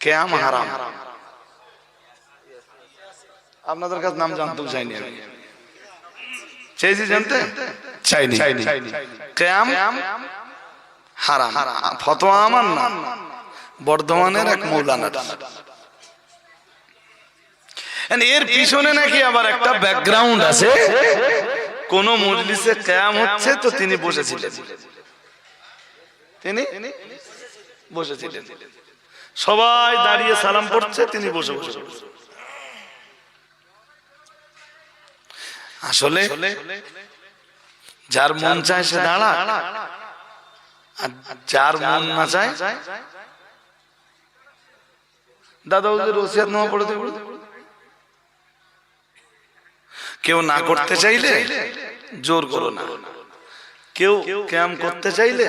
কেয়াম হারাম। আপনাদের কাছে নাম জানতেও চাইনি আমি। চাইছি জানতে? চাইনি। কেয়াম হারাম। ফতোয়া আমার না। বর্ধমানের এক মৌলানা এর পিছনে নাকি আবার একটা ব্যাকগ্রাউন্ড আছে। কোন মজলিসে কেয়াম হচ্ছে তো তিনি বসেছিলেন। তিনি বসেছিলেন। সবাই দাঁড়িয়ে সালাম পড়ছে তিনি বসে বসে আসলে যার মন চায় সে দাঁড়া আর যার মন না চায় দাদা ওদের নামা দেবে। কেউ না করতে চাইলে জোর করো না। কেউ ক্যাম করতে চাইলে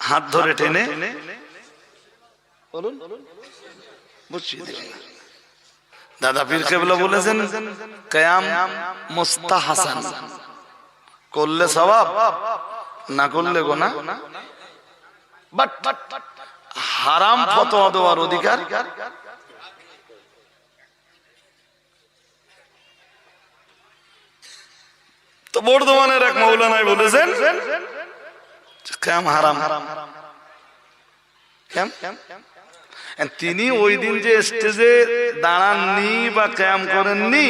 হাত ধরে টেনে বলুন। না। দাদা পীর কেবলা বলেছেন, কয়াম মুস্তাহাসান। করলে সবাব না করলে গোনা। বাট হারাম ফতোয়া দেওয়ার অধিকার। তো বর্ধমানের এক মৌলানায় বলেছেন, ক্যাম হারাম। ক্যাম? তিনি ওই দিন যে স্টেজে দাঁড়াননি বা ক্যাম করেননি,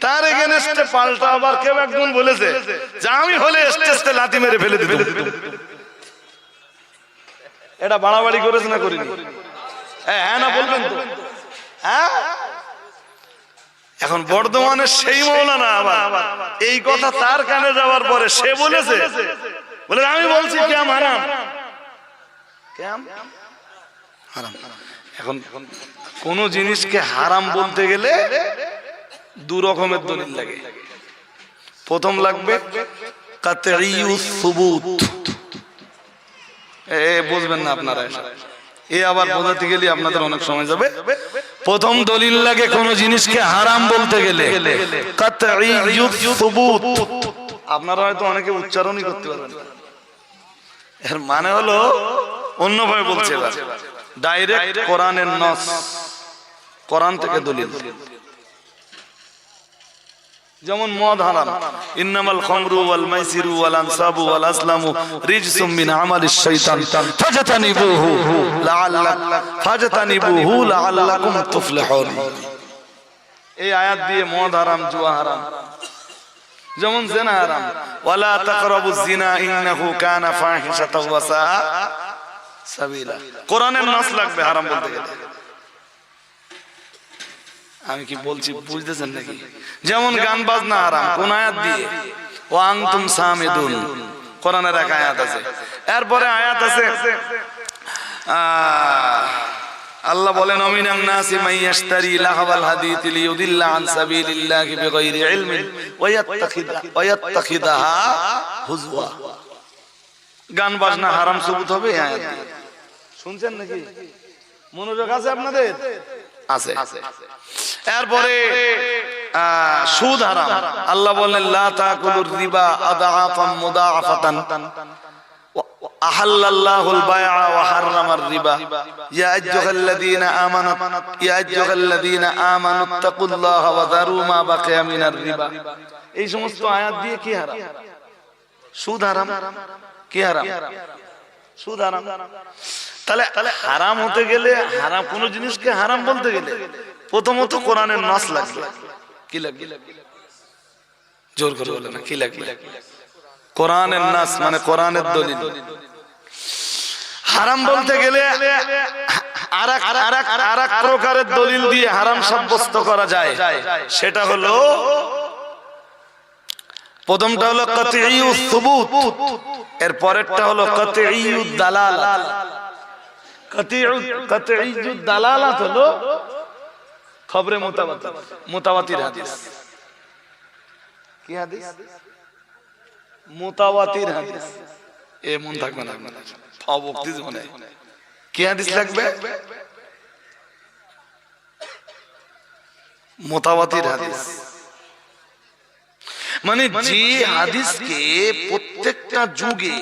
তার এগেনস্টে পাল্টা আবার কেউ একজন বলেছে যে আমি হলে স্টেজতে লাথি মেরে ফেলে দিতে এটা বাড়াবাড়ি করেছে না করিনি? হ্যাঁ হ্যাঁ না, বলবেন তো। হ্যাঁ? এখন বর্ধমানের সেই মৌলানা আবার। এই কথা তার কানে যাওয়ার পরে সে বলেছে। বলে আমি বলছি ক্যাম হারাম। ক্যাম? হারাম। এখন কোন জিনিসকে হারাম বলতে গেলে দু রকমের দলিল লাগে। প্রথম লাগবে বুঝবেন না আপনারা এ আবার বোঝাতে গেলে আপনাদের অনেক সময় যাবে। প্রথম দলিল লাগে কোন জিনিসকে হারাম বলতে গেলে আপনারা হয়তো অনেকে উচ্চারণই করতে পারবেন এর মানে হলো অন্যভাবে বলছে ডাইরেক্ট কোরআনের নস। কোরআন থেকে দলিল। যেমন মদ হারাম। ইন্নামাল খামরু ওয়াল মাইসিরু ওয়াল আনসাবু ওয়াল আসলামু রিজসুম মিন আমালিশ শাইতান। ফাজতানিবুহু লাআল্লাক ফাজতানিবুহু লাআল্লাকুম তুফলিহুন। এই আয়াত দিয়ে মদ হারাম জুয়া হারাম। যেমন জিনা হারাম। ওয়ালা তাকরাবু জিনা ইন্নাহু কানা ফাহিশাতাও ওয়া সাআ সাবিলা। কোরআনের নাস লাগবে হারাম বলতে গেলে। আমি কি বলছি বুঝতেছেন নাকি? যেমন গান বাজনা হারাম কোন আয়াত দিয়ে। ও আনতুম সামিদুন। কোরআনের এক আয়াত আছে। এরপরে আয়াত আছে আল্লাহ বলেন অমিনান নাসি মাইয়াশতারি লাহাবাল হাদিত আন সাবিলিল্লাহি বিগাইরি ইলমিন ওয়া ইয়াত্তাখিদা ওয়া ইয়াত্তাখিদাহা হুজওয়া। গান বাজনা হারাম সবুত হবে আয়াত দিয়ে। শুনছেন নাকি মনোযোগ আছে আপনাদের আছে এরপরে আহ, সুদ হারাম আল্লাহ বলেন লা তাকুলুর রিবা আদাআফাম মুদাআফাতান أحل الله البيع وحرم الربا يا أيها الذين آمنوا يا أيها الذين آمنوا اتقوا الله وذروا ما بقي من الربا এই সমস্ত আয়াত দিয়ে কি হারাম সুদ হারাম কি হারাম সুদ হারাম তাহলে হারাম হতে গেলে হারাম, কোন জিনিসকে হারাম বলতে গেলে প্রথমত কোরআনের লাগবে। কি লাগবে? জোর করে বলে না, কি লাগবে? কোরআনের নাস মানে কোরআনের দলিল। হারাম বলতে গেলে আর এক প্রকারের দলিল দিয়ে হারাম সাব্যস্ত করা যায়। সেটা হলো, প্রথমটা হলো সুবুত এর পরেরটা হলো কাতঈউ কাতঈউ দালালাত হলো খবরে মুতাওয়াতির মুতাওয়াতির হাদিস। কি হাদিস? মুতাওয়াতির হাদিস। এ মন থাকবে না। আপনাদের অবক্তি মনে। কি হাদিস লাগবে? মোতাবাতির হাদিস। মানে যে হাদিসকে প্রত্যেকটা যুগে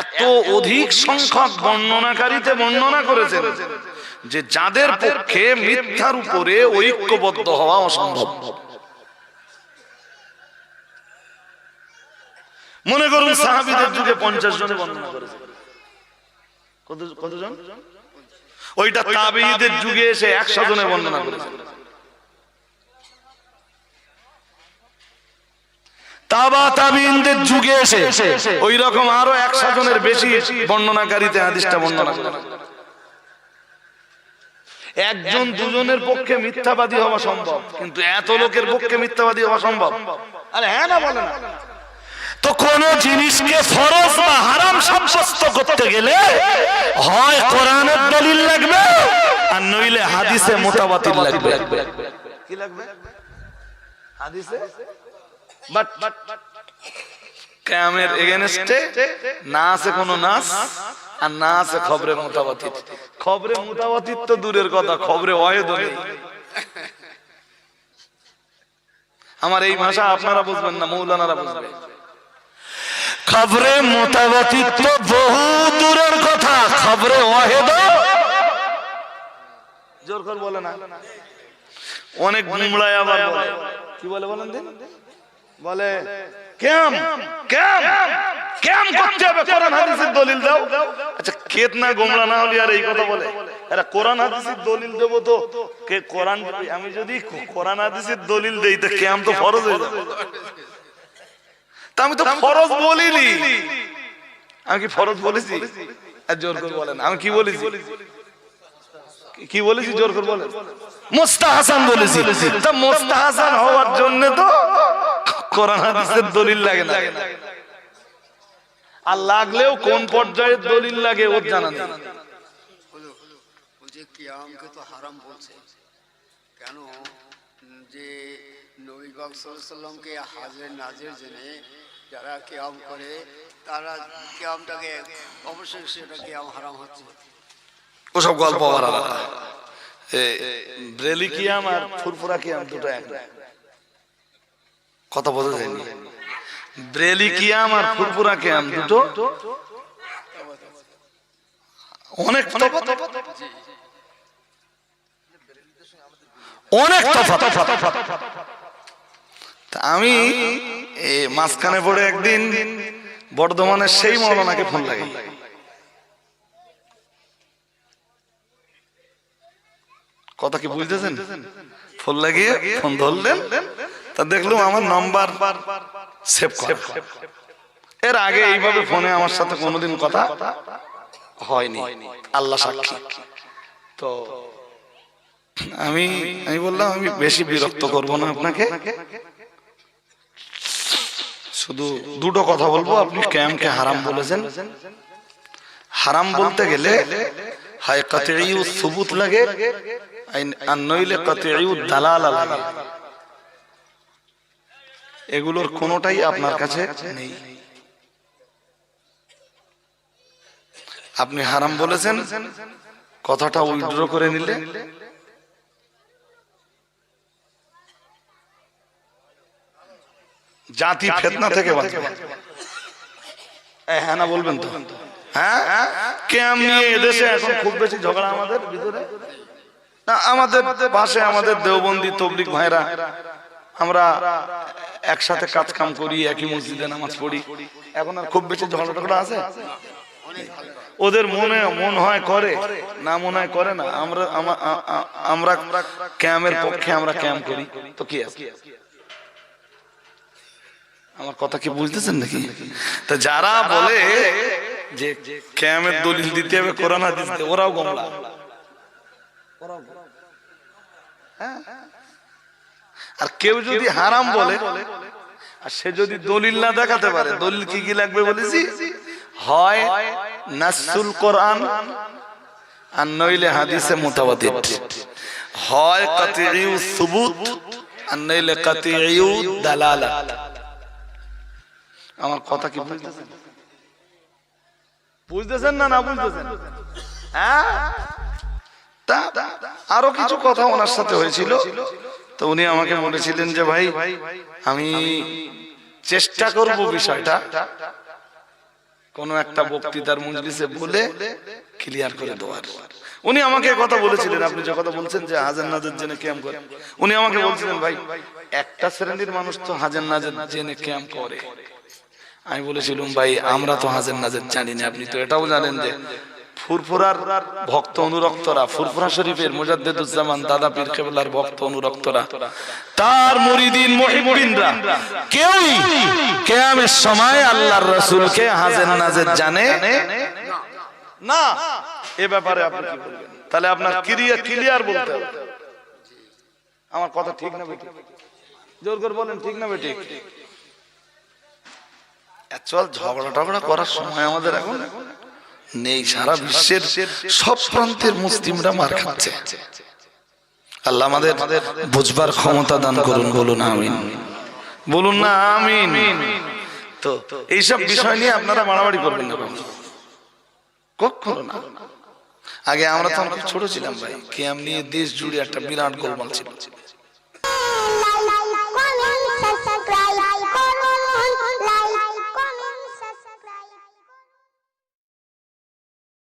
এত অধিক সংখ্যক বর্ণনাকারীতে বর্ণনা করেছেন যে যাদের পক্ষে মিথ্যার উপরে ঐক্যবদ্ধ হওয়া অসম্ভব। মনে করুন সাহাবিদের যুগে পঞ্চাশ জনে বর্ণনা করেছে। কত কতজন ওইটা তাবিদের যুগে এসে একশো জনে বর্ণনা করেছে। তাবা তাবিনদের যুগে এসে ওই রকম আরও একশো জনের বেশি বর্ণনাকারীতে হাদিসটা বর্ণনা করে। একজন দুজনের পক্ষে মিথ্যাবাদী হওয়া সম্ভব কিন্তু এত লোকের পক্ষে মিথ্যাবাদী হওয়া সম্ভব। আরে হ্যাঁ না বলে না। তো কোন জিনিসকে ফরজ বা হারাম সাব্যস্ত করতে গেলে হয় কোরআনের দলিল লাগবে আর নইলে হাদিসে মোতাবাতিল লাগবে? কি লাগবে? হাদিসে? বাট কামের এগেনস্টে না আছে কোনো নাস আর না আছে খবরে মোতাবাতিত খবরে মোতাবাতিত তো দূরের কথা খবরে অয়েদ নেই আমার এই ভাষা আপনারা বুঝবেন না মৌলানারা বুঝবে খবরে মোতাবাতিল তো বহু দূরের কথা খবরে ওয়াহেদ জোর করে বলে না অনেক গুমড়ায় আবার কি বলে বলেন দিন বলে কেম? কেম? কেম? করতে হবে? কোরআন হাদিসের দলিল দাও। আচ্ছা কেত না গোমড়া না হলে আর এই কথা বলে। এরা কোরআন হাদিসের দলিল দেব তো। কে কোরআন আমি যদি কোরআন হাদিসের দলিল দেই তো কেম তো ফরজ হয়ে যাবে? তা আমি তো ফরজ বলিনি। আমি কি ফরজ বলেছি? আর জোর করে বলেন। আমি কি বলেছি। কি বলেছি? জোর করে বলেন। মোস্তাহাসান বলেছি। তা মোস্তাহাসান হওয়ার জন্য তো কোরআন হাদিসের দলিল লাগে না। আর লাগলেও কোন পর্যায়ের দলিল লাগে ওর জানা নেই। বলছে কিয়ামকে তো হারাম বলছে। কেন? যে নবী বাগ সাল্লামকে নাজের জেনে যারা কেয়াম করে তারা কেয়ামটাকে অবশ্যই সেটা কেয়াম হারাম হচ্ছে। ওসব গল্প আবার ব্রেলি কিয়াম আর ফুরফুরা কিয়াম দুটো এক। না। কথা বোঝা যায়নি ব্রেলি কিয়াম আর ফুরফুরা কিয়াম দুটো? অনেক অনেক আমি মাঝখানে পড়ে একদিন বর্ধমানের সেই মৌলানাকে ফোন লাগাই। কথা কি বুঝতেছেন? ফোন লাগিয়ে ফোন ধরলেন? তা দেখলাম আমার নাম্বার সেভ করা। এর আগে এইভাবে ফোনে আমার সাথে কোনোদিন কথা হয়নি। আল্লাহ সাক্ষী। তো আমি আমি বললাম, আমি বেশি বিরক্ত করব না আপনাকে। শুধু দুটো কথা বলব। আপনি ক্যামকে হারাম বলেছেন। হারাম বলতে গেলে হয় কাতিউ সুবুত লাগে আর নইলে কাতিউ দালালা লাগে। এগুলোর কোনোটাই আপনার কাছে নেই। আপনি হারাম বলেছেন কথাটা উইথড্র করে নিলে। জাতি ফেতনা থেকে বাঁচবে। হ্যাঁ না বলবেন তো? হ্যাঁ? এদেশে এখন খুব বেশি ঝগড়া আমাদের ভিতরে? না আমাদের পাশে আমাদের দেওবন্দি তবলিক ভাইরা। আমরা একসাথে কাজ কাম করি একই মসজিদে নামাজ পড়ি। এখন আর খুব বেশি ঝগড়া আছে? ওদের মনে মন হয় করে না মনে হয় করে না আমরা আমরা ক্যামের পক্ষে আমরা ক্যাম্প করি। তো কি আছে? আমার কথা কি বুঝতেছেন নাকি? তা যারা বলে যে ক্যামের দলিল দিতে হবে হাদিস দিয়ে, ওরাও গোমরা। হ্যাঁ? আর কেউ যদি হারাম বলে আর সে যদি দলিল না দেখাতে পারে দলিল কি কি লাগবে বলেছি? হয় নাসুল কোরআন আর নইলে হাদিসে মোতাবাদিত হয় কাতিউ সুবুত আর নইলে কাতিউ দালালা। আমার কথা কি বুঝতেছেন? বুঝতেছেন না না বুঝতেছেন? হ্যাঁ? তা আরও কিছু কথা ওনার সাথে হয়েছিল। তো উনি আমাকে বলেছিলেন যে, ভাই, আমি চেষ্টা করব বিষয়টা। কোন একটা বক্তৃতার মজলিসে বলে ক্লিয়ার করে দেওয়ার। উনি আমাকে কথা বলেছিলেন। আপনি যে কথা বলছেন যে হাজার নাজের জেনে ক্যাম্প করে। উনি আমাকে বলছিলেন, ভাই, একটা শ্রেণির মানুষ তো হাজার নাজের জেনে ক্যাম্প করে। আমি বলেছিলাম, ভাই, আমরা তো হাজার নাজের জানি না। আপনি তো এটাও জানেন যে ফুরফুরার ভক্ত অনুরক্তরা, ফুরফুরা শরীফের মুজাদ্দেদুজ্জামান দাদা পীর কেবলার ভক্ত অনুরক্তরা, তার মুরিদিন মুহিবিনরা কেউই কিয়ামের সময় আল্লাহর রাসূলকে হাজার নাজের জানে না। এ ব্যাপারে আপনি কি বলবেন? তাহলে আপনার ক্লিয়ার ক্লিয়ার বলতে হবে। আমার কথা ঠিক না বেটি জোর করে বলেন, ঠিক না বেটি চল ঝগড়া টগড়া করার সময় আমাদের এখন নেই, সারা বিশ্বের সব প্রান্তের মুসলিমরা মার খাচ্ছে। আল্লাহ আমাদের বুঝবার ক্ষমতা দান করুন, বলুন আমিন। বলুন না, আমিন। তো এইসব বিষয় নিয়ে আপনারা মারামারি করবেন না কখনো না। আগে আমরা তো অনেক ছোট ছিলাম ভাই। কেয়াম নিয়ে দেশ জুড়ে একটা বিরাট গোলমাল ছিল।